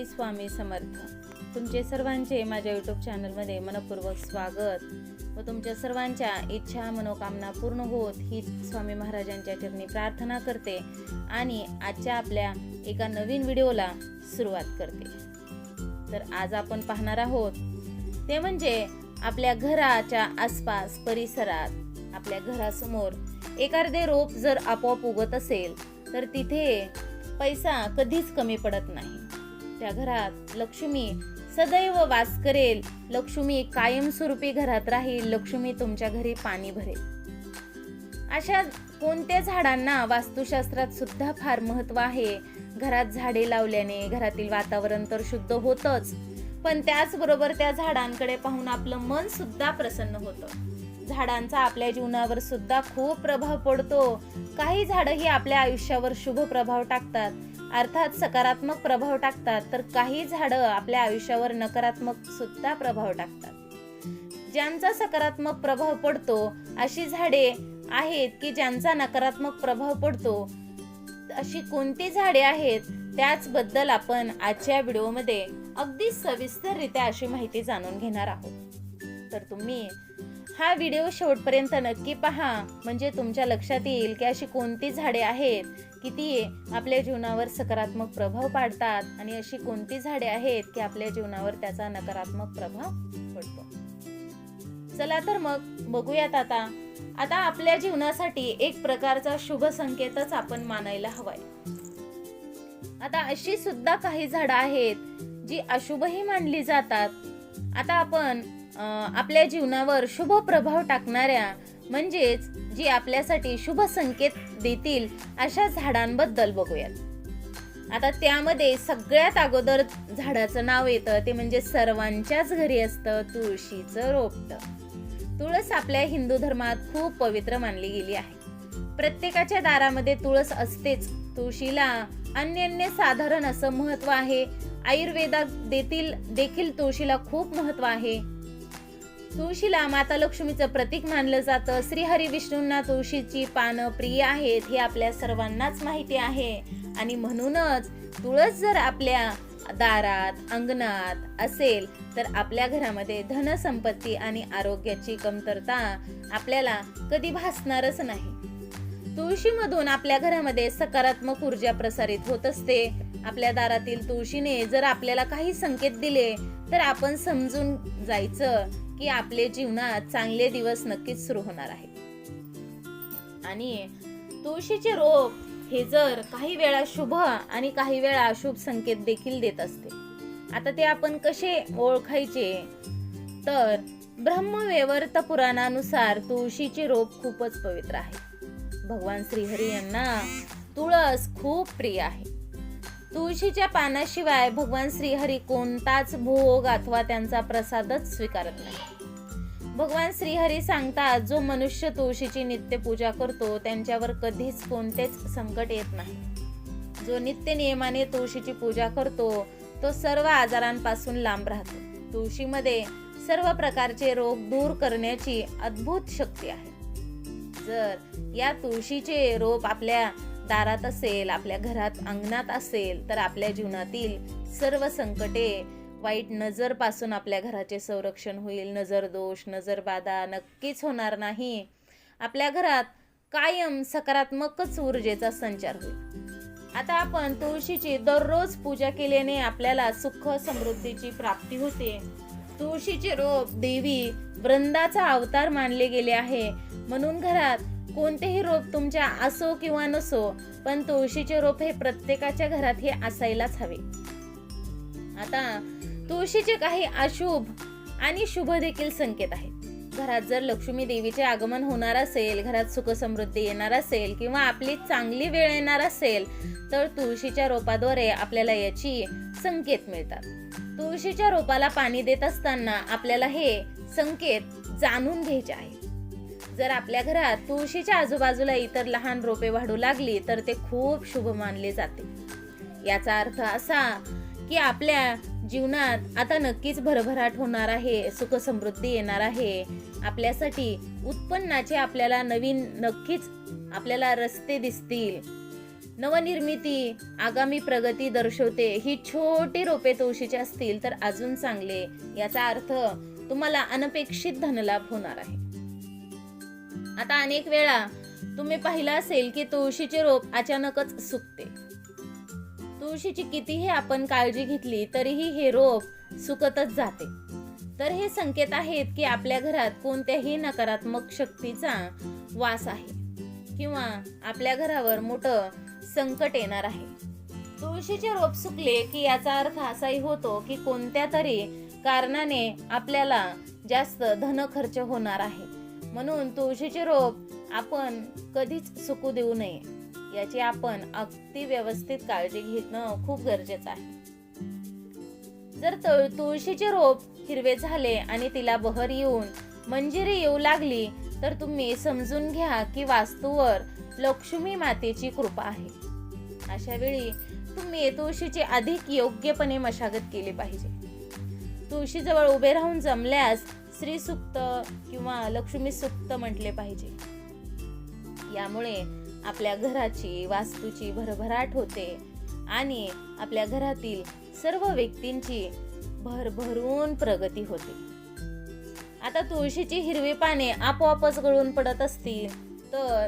श्री स्वामी समर्थ. तुमचे सर्वांचे माझ्या यूट्यूब चॅनलमध्ये मनपूर्वक स्वागत. व तुमच्या सर्वांच्या इच्छा मनोकामना पूर्ण होत ही स्वामी महाराजांच्या चरणी प्रार्थना करते आणि आजच्या आपल्या एका नवीन व्हिडिओला सुरुवात करते. तर आज आपण पाहणार आहोत ते म्हणजे आपल्या घराच्या आसपास परिसरात आपल्या घरासमोर एखादे रोप जर आपोआप उगत असेल तर तिथे पैसा कधीच कमी पडत नाही. त्या घरात लक्ष्मी सदैव वास करेल. लक्ष्मी कायमस्वरूपी घरात राहील. लक्ष्मी तुमच्या घरी पाणी भरेल. अशा कोणत्या झाडांना वास्तुशास्त्रात सुद्धा फार महत्त्व आहे? घरात झाडे लावल्याने घरातील वातावरण तर शुद्ध होतच पण त्याचबरोबर त्या झाडांकडे पाहून आपलं मन सुद्धा प्रसन्न होतं. झाडांचा आपल्या जीवनावर सुद्धा खूप प्रभाव पडतो. काही झाडं ही आपल्या आयुष्यावर शुभ प्रभाव टाकतात. अर्थात सकारात्मक प्रभाव टाकतात तर काही झाडं आपल्या आयुष्यावर नकारात्मक सुद्धा प्रभाव टाकतात. ज्यांचा सकारात्मक प्रभाव पडतो अशी झाडे आहेत की ज्यांचा नकारात्मक प्रभाव पडतो अशी कोणती झाडे आहेत त्याचबद्दल आपण आजच्या व्हिडिओमध्ये अगदी सविस्तररित्या अशी माहिती जाणून घेणार आहोत. तर तुम्ही हा व्हिडिओ शेवटपर्यंत नक्की पहा. म्हणजे तुमच्या लक्षात येईल की अशी कोणती झाडे आहेत की ती आपल्या जीवनावर सकारात्मक प्रभाव पाडतात आणि अशी कोणती झाडे आहेत की आपल्या जीवनावर त्याचा नकारात्मक प्रभाव पडतो. चला तर मग बघूयात आता. आता आपल्या जीवनासाठी एक प्रकारचा शुभ संकेतच आपण मानायला हवाय. आता अशी सुद्धा काही झाडं आहेत जी अशुभही मानली जातात आता आपण आपल्या जीवनावर शुभ प्रभाव टाकणाऱ्या म्हणजेच जी आपल्यासाठी शुभ संकेत देतील अशा झाडांबद्दल बघूयात. आता त्यामध्ये सगळ्यात अगोदर झाडाचं नाव येतं ते म्हणजे सर्वांच्याच घरी असतं तुळशीचं रोपट. तुळस आपल्या हिंदू धर्मात खूप पवित्र मानली गेली आहे. प्रत्येकाच्या दारामध्ये तुळस असतेच. तुळशीला अन्यन्य साधारण असं महत्त्व आहे आयुर्वेदात देखील देखील तुळशीला खूप महत्त्व आहे. तुळशीला माता लक्ष्मीचं प्रतीक मानलं जातं. श्रीहरी विष्णूंना तुळशीची पानं प्रिय आहेत हे आपल्या सर्वांनाच माहिती आहे. आणि म्हणूनच तुळस जर आपल्या दारात अंगणात असेल तर आपल्या घरामध्ये धनसंपत्ती आणि आरोग्याची कमतरता आपल्याला कधी भासणारच नाही. तुळशीमधून आपल्या घरामध्ये सकारात्मक ऊर्जा प्रसारित होत असते. आपल्या दारातील तुळशीने जर आपल्याला काही संकेत दिले तर आपण समजून जायचं की आपले जीवनात चांगले दिवस नक्कीच सुरू होणार आहेत. आणि तुळशीचे रोप हे जर काही वेळा शुभ आणि काही वेळा अशुभ संकेत देखील देत असते. आता ते आपण कसे ओळखायचे? तर ब्रह्मवेवर्त पुराणानुसार तुळशीचे रोप खूपच पवित्र आहे. भगवान श्रीहरी यांना तुळस खूप प्रिय आहे. तुळशीच्या पानाशिवाय भगवान श्रीहरी कोणताच भोग अथवा त्यांचा प्रसादच स्वीकारत नाही. भगवान श्रीहरी सांगतात जो मनुष्य तुळशीची नित्य पूजा करतो त्यांच्यावर कधीच कोणतेच संकट येत नाही. जो नित्य नियमाने तुळशीची पूजा करतो तो सर्व आजारांपासून लांब राहतो. तुळशीमध्ये सर्व प्रकारचे रोग दूर करण्याची अद्भुत शक्ती आहे. जर या तुळशीचे रोप आपल्या दारात असेल आपल्या घरात अंगणात असेल तर आपल्या जीवनातील सर्व संकटे वाईट नजरपासून आपल्या घराचे संरक्षण होईल. नजर दोष नजरबाधा नक्कीच होणार नाही. आपल्या घरात कायम सकारात्मकच ऊर्जेचा संचार होईल. आता आपण तुळशीची दररोज पूजा केल्याने आपल्याला सुख समृद्धीची प्राप्ती होते. तुळशीचे रोप देवी वृंदाचा अवतार मानले गेले आहे. म्हणून घरात कोणतेही रोप तुमच्या असो किंवा नसो पण तुळशीचे रोप हे प्रत्येकाच्या घरात हे असायलाच हवे. आता तुळशीचे काही अशुभ आणि शुभ देखील संकेत आहेत. घरात जर लक्ष्मी देवीचे आगमन होणार असेल घरात सुखसमृद्धी येणार असेल किंवा आपली चांगली वेळ येणार असेल तर तुळशीच्या रोपाद्वारे आपल्याला याची संकेत मिळतात. तुळशीच्या रोपाला पाणी देत असताना आपल्याला हे संकेत जाणून घ्यायचे आहे जर आपल्या घरात तुळशीच्या आजूबाजूला इतर लहान रोपे वाढू लागली तर ते खूप शुभ मानले जाते. याचा अर्थ असा की आपल्या जीवनात आता नक्कीच भरभराट होणार आहे सुख समृद्धी येणार आहे. आपल्यासाठी उत्पन्नाचे आपल्याला नवीन नक्कीच आपल्याला रस्ते दिसतील. नवनिर्मिती आगामी प्रगती दर्शवते. ही छोटी रोपे तुळशीची असतील तर अजून चांगले. याचा अर्थ तुम्हाला अनपेक्षित धनलाभ होणार आहे. आता अनेक वेळा तुम्ही पाहिलं असेल की तुळशीचे रोप अचानकच सुकते. तुळशीची कितीही आपण काळजी घेतली तरीही हे रोप सुकतच जाते. तर हे संकेत आहेत की आपल्या घरात कोणत्याही नकारात्मक शक्तीचा वास आहे. किंवा आपल्या घरावर मोठं संकट येणार आहे. तुळशीचे रोप सुकले की याचा अर्थ असाही होतो की कोणत्या तरी कारणाने आपल्याला जास्त धन खर्च होणार आहे. म्हणून तुळशीचे रोप आपण कधीच सुकू देऊ नये. याची आपण अगदी व्यवस्थित काळजी घेणं खूप गरजेचं आहे. जर तुळशीचे रोप हिरवे झाले आणि तिला बहर येऊन मंजिरी येऊ लागली तर तुम्ही समजून घ्या की वास्तूवर लक्ष्मी मातेची कृपा आहे. अशा वेळी तुम्ही तुळशीची अधिक योग्यपणे मशागत केली पाहिजे. तुळशीजवळ उभे राहून जमल्यास श्री सुक्त किंवा लक्ष्मी सुक्त म्हटले पाहिजे. यामुळे आपल्या घराची वास्तूची भरभराट होते आणि आपल्या घरातील सर्व व्यक्तींची भरभरून प्रगती होते. आता तुळशीची हिरवी पाने आपोआपच गळून पडत असतील तर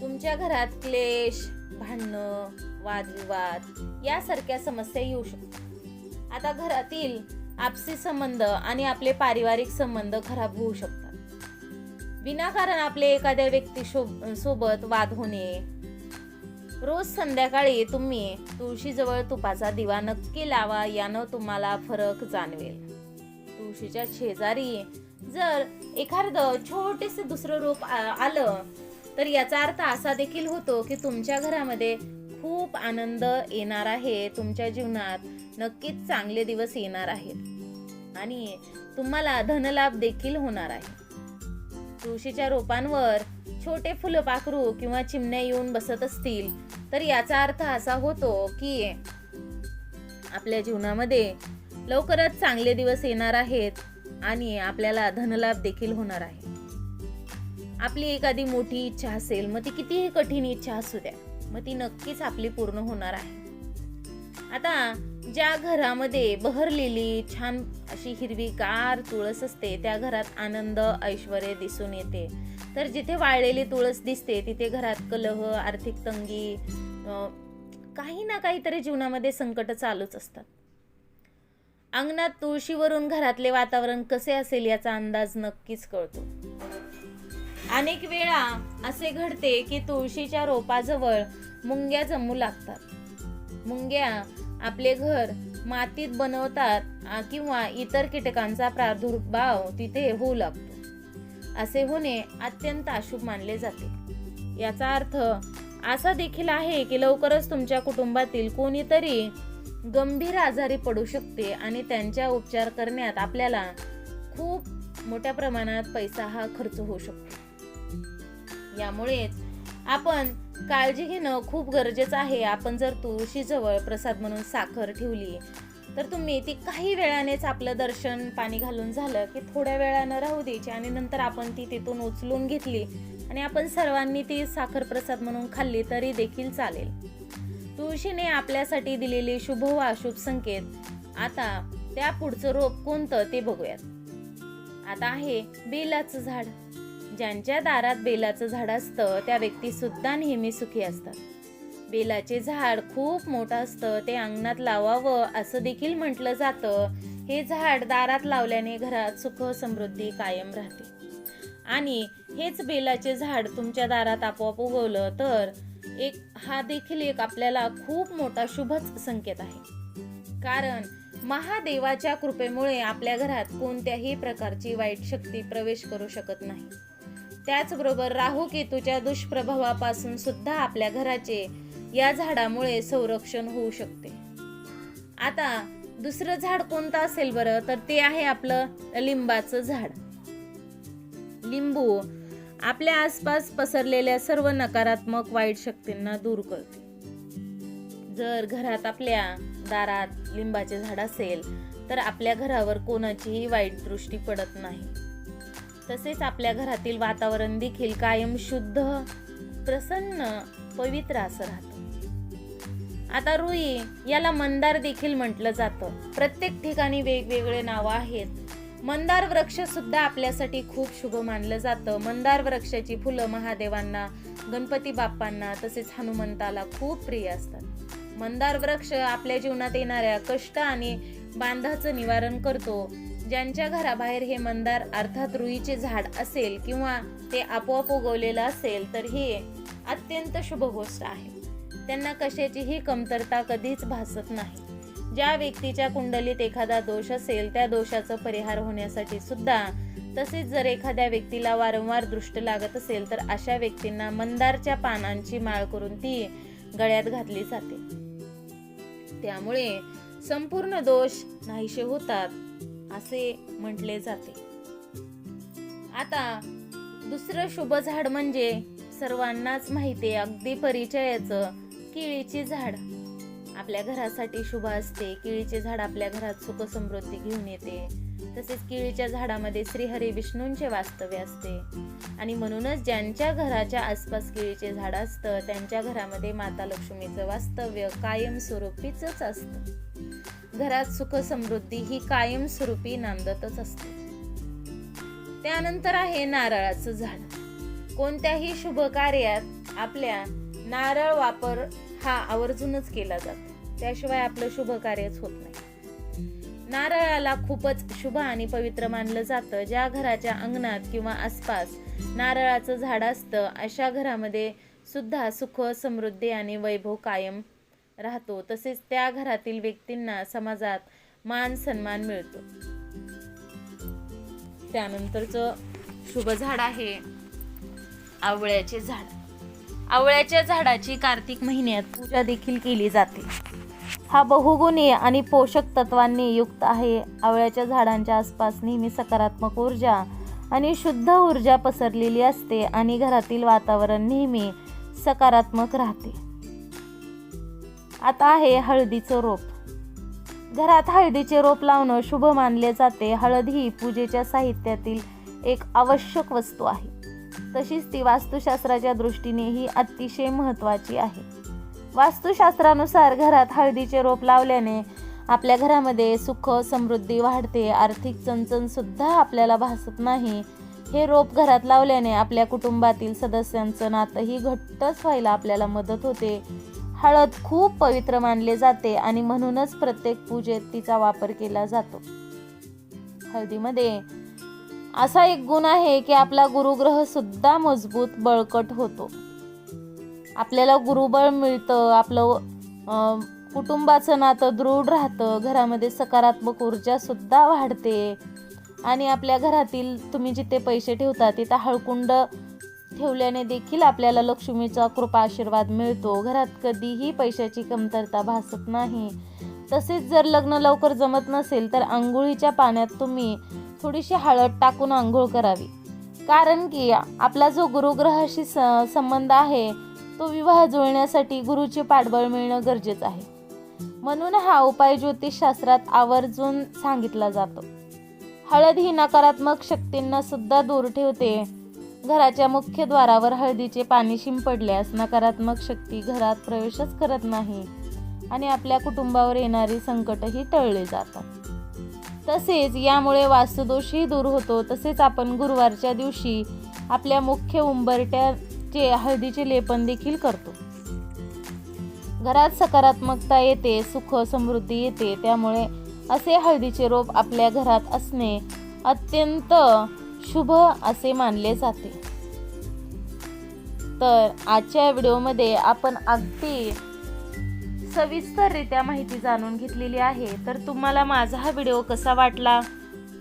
तुमच्या घरात क्लेश भांडणं वादविवाद यासारख्या समस्या येऊ शकतात. आता घरातील आपसी संबंध आणि आपले पारिवारिक संबंध खराब होऊ शकतात. विनाकारण आपले एखाद्या व्यक्ती सोबत वाद होणे. रोज संध्याकाळी तुम्ही तुळशीजवळ तुपाचा दिवा नक्की लावा यानं तुम्हाला फरक जाणवेल. तुळशीच्या शेजारी जर एखादं छोटेसे दुसरं रोप आलं तर याचा अर्थ असा देखील होतो की तुमच्या घरामध्ये खूप आनंद येणार आहे तुमच्या जीवनात नक्कीच चांगले दिवस येणार आहेत. आणि तुम्हाला धनलाभ देखील होणार आहे. तुळशीच्या रोपांवर छोटे फुलं पाखरू किंवा चिमण्या येऊन बसत असतील तर याचा अर्थ असा होतो की आपल्या जीवनामध्ये लवकरच चांगले दिवस येणार आहेत. आणि आपल्याला धनलाभ देखील होणार आहे. आपली एखादी मोठी इच्छा असेल मग ती कितीही कठीण इच्छा असू द्या मग ती नक्कीच आपली पूर्ण होणार आहे. आता ज्या घरामध्ये बहरलेली छान अशी हिरवीगार तुळस असते त्या घरात आनंद ऐश्वर दिसून येते. तर जिथे वाळलेली तुळस दिसते तिथे घरात कलह आर्थिक तंगी काही ना काहीतरी जीवनामध्ये संकट चालूच असतात. अंगणात तुळशीवरून घरातले वातावरण कसे असेल याचा अंदाज नक्कीच कळतो. अनेक वेळा असे घडते की तुळशीच्या रोपाजवळ मुंग्या जमू लागतात. मुंग्या आपले घर मातीत बनवतात किंवा इतर कीटकांचा प्रादुर्भाव तिथे होऊ लागतो. असे होणे अत्यंत अशुभ मानले जाते. याचा अर्थ असा देखील आहे की लवकरच तुमच्या कुटुंबातील कोणीतरी गंभीर आजारी पडू शकते आणि त्यांच्या उपचार करण्यात आपल्याला खूप मोठ्या प्रमाणात पैसा हा खर्च होऊ शकतो. यामुळेच आपण काळजी घेणं खूप गरजेचं आहे. आपण जर तुळशीजवळ प्रसाद म्हणून साखर ठेवली तर तुम्ही ती काही वेळानेच आपलं दर्शन पाणी घालून झालं की थोड्या वेळानं राहू द्यायची आणि नंतर आपण ती तिथून उचलून घेतली आणि आपण सर्वांनी ती साखर प्रसाद म्हणून खाल्ली तरी देखील चालेल. तुळशीने आपल्यासाठी दिलेले शुभ व अशुभ संकेत. आता त्या पुढचं रोप कोणतं ते बघूयात. आता आहे बेलाचं झाड. ज्यांच्या दारात बेलाचं झाड असतं त्या व्यक्ती सुद्धा नेहमी सुखी असतात. बेलाचे झाड खूप मोठं असतं ते अंगणात लावावं असं देखील म्हटलं जातं. हे झाड दारात लावल्याने घरात सुख समृद्धी कायम राहते. आणि हेच बेलाचे झाड तुमच्या दारात आपोआप उगवलं तर एक हा देखील एक आपल्याला खूप मोठा शुभच संकेत आहे. कारण महादेवाच्या कृपेमुळे आपल्या घरात कोणत्याही प्रकारची वाईट शक्ती प्रवेश करू शकत नाही. त्याचबरोबर राहू केतूच्या दुष्प्रभावापासून सुद्धा आपल्या घराचे या झाडामुळे संरक्षण होऊ शकते. आता दुसरं झाड कोणतं असेल बरं? तर ते आहे आपलं लिंबाचं झाड. लिंबू आपल्या आसपास पसरलेल्या सर्व नकारात्मक वाईट शक्तींना दूर करते. जर घरात आपल्या दारात लिंबाचे झाड असेल तर आपल्या घरावर कोणाचीही वाईट दृष्टी पडत नाही. तसेच आपल्या घरातील वातावरण देखील कायम शुद्ध प्रसन्न पवित्र असं राहतं. आता रुई याला मंदार देखील म्हटलं जातं. प्रत्येक ठिकाणी वेगवेगळे नावं आहेत. मंदार वृक्ष सुद्धा आपल्यासाठी खूप शुभ मानलं जातं. मंदार वृक्षाची फुलं महादेवांना गणपती बाप्पांना तसेच हनुमंताला खूप प्रिय असतात. मंदार वृक्ष आपल्या जीवनात येणाऱ्या कष्ट आणि बांधाचं निवारण करतो. ज्यांच्या घराबाहेर हे मंदार अर्थात रुईचे झाड असेल किंवा ते आपोआप उगवलेलं असेल तर हे अत्यंत शुभ गोष्ट आहे. त्यांना कशाचीही कमतरता कधीच भासत नाही. ज्या व्यक्तीच्या कुंडलीत एखादा दोष असेल त्या दोषाचा परिहार होण्यासाठी सुद्धा तसेच जर एखाद्या व्यक्तीला वारंवार दृष्ट लागत असेल तर अशा व्यक्तींना मंदारच्या पानांची माळ करून ती गळ्यात घातली जाते. त्यामुळे संपूर्ण दोष नाहीसे होतात असे म्हटले जाते. आता दुसरं शुभ झाड म्हणजे सर्वांनाच माहिती अगदी परिचयाचं केळीची झाड. आपल्या घरासाठी शुभ असते. केळीचे झाड आपल्या घरात सुख समृद्धी घेऊन येते. तसेच केळीच्या झाडामध्ये श्रीहरी विष्णूंचे वास्तव्य असते. आणि म्हणूनच ज्यांच्या घराच्या आसपास केळीचे झाड असतं त्यांच्या घरामध्ये माता लक्ष्मीचं वास्तव्य कायमस्वरूपीच असतं. घरात सुख समृद्धी ही कायमस्वरूपी नांदतच असते. त्यानंतर आहे नारळाचं झाड. कोणत्याही शुभ कार्यात आपल्या नारळ वापर हा आवर्जूनच केला जातो. त्याशिवाय आपलं शुभ कार्यच होत नाही. नारळाला खूपच शुभ आणि पवित्र मानलं जातं. ज्या घराच्या अंगणात किंवा आसपास नारळाचं झाड असतं अशा घरामध्ये सुद्धा सुख समृद्धी आणि वैभव कायम राहतो. तसेच त्या घरातील व्यक्तींना समाजात मान सन्मान मिळतो. त्यानंतरचं शुभ झाड आहे आवळ्याचे झाड. आवळ्याच्या झाडाची कार्तिक महिन्यात पूजा देखील केली जाते. हा बहुगुणी आणि पोषक तत्वांनी युक्त आहे. आवळ्याच्या झाडांच्या आसपास नेहमी सकारात्मक ऊर्जा आणि शुद्ध ऊर्जा पसरलेली असते आणि घरातील वातावरण नेहमी सकारात्मक राहते. आता आहे हळदीचं रोप. घरात हळदीचे रोप लावणं शुभ मानले जाते. हळद ही पूजेच्या साहित्यातील एक आवश्यक वस्तू आहे. तशीच ती वास्तुशास्त्राच्या दृष्टीनेही अतिशय महत्त्वाची आहे. वास्तुशास्त्रानुसार घरात हळदीचे रोप लावल्याने आपल्या घरामध्ये सुख समृद्धी वाढते. आर्थिक चणचण सुद्धा आपल्याला भासत नाही. हे रोप घरात लावल्याने आपल्या कुटुंबातील सदस्यांचं नातंही घट्टच व्हायला आपल्याला मदत होते. हळद खूप पवित्र मानले जाते आणि म्हणूनच प्रत्येक पूजेत तिचा वापर केला जातो. हळदीमध्ये असा एक गुण आहे की आपला गुरुग्रह सुद्धा मजबूत बळकट होतो. आपल्याला गुरुबळ मिळतं आपलं कुटुंबाचं नातं दृढ राहतं घरामध्ये सकारात्मक ऊर्जा सुद्धा वाढते. आणि आपल्या घरातील तुम्ही जिथे पैसे ठेवता तिथं हळकुंड ठेवल्याने देखील आपल्याला लक्ष्मीचा कृपा आशीर्वाद मिळतो. घरात कधीही पैशाची कमतरता भासत नाही. तसेच जर लग्न लवकर जमत नसेल तर आंघोळीच्या पाण्यात तुम्ही थोडीशी हळद टाकून आंघोळ करावी. कारण की आपला जो गुरुग्रहाशी स संबंध आहे तो विवाह जुळण्यासाठी गुरुचे पाठबळ मिळणं गरजेचं आहे. म्हणून हा उपाय ज्योतिषशास्त्रात आवर्जून सांगितला जातो. हळद ही नकारात्मक शक्तींना सुद्धा दूर ठेवते. घराच्या मुख्य द्वारावर हळदीचे पाणी शिंपडल्यास नकारात्मक शक्ती घरात प्रवेशच करत नाही आणि आपल्या कुटुंबावर येणारी संकटही टळले जातात. तसेच यामुळे वास्तुदोषही दूर होतो. तसेच आपण गुरुवारच्या दिवशी आपल्या मुख्य उंबरट्या चे हळदीचे लेपन देखील करतो. घरात सकारात्मकता येते सुख समृद्धी येते. त्यामुळे असे हळदीचे रोप आपल्या घरात असणे अत्यंत शुभ असे मानले जाते. तर आजच्या व्हिडिओमध्ये आपण अगदी सविस्तररित्या माहिती जाणून घेतलेली आहे. तर तुम्हाला माझा हा व्हिडिओ कसा वाटला?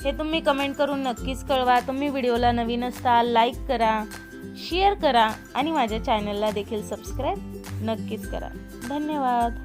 हे तुम्ही कमेंट करून नक्कीच कळवा. तुम्ही व्हिडिओला नवीन असता लाईक करा. शेअर करा आणि माझ्या चॅनलला देखील सबस्क्राईब नक्कीच करा. धन्यवाद.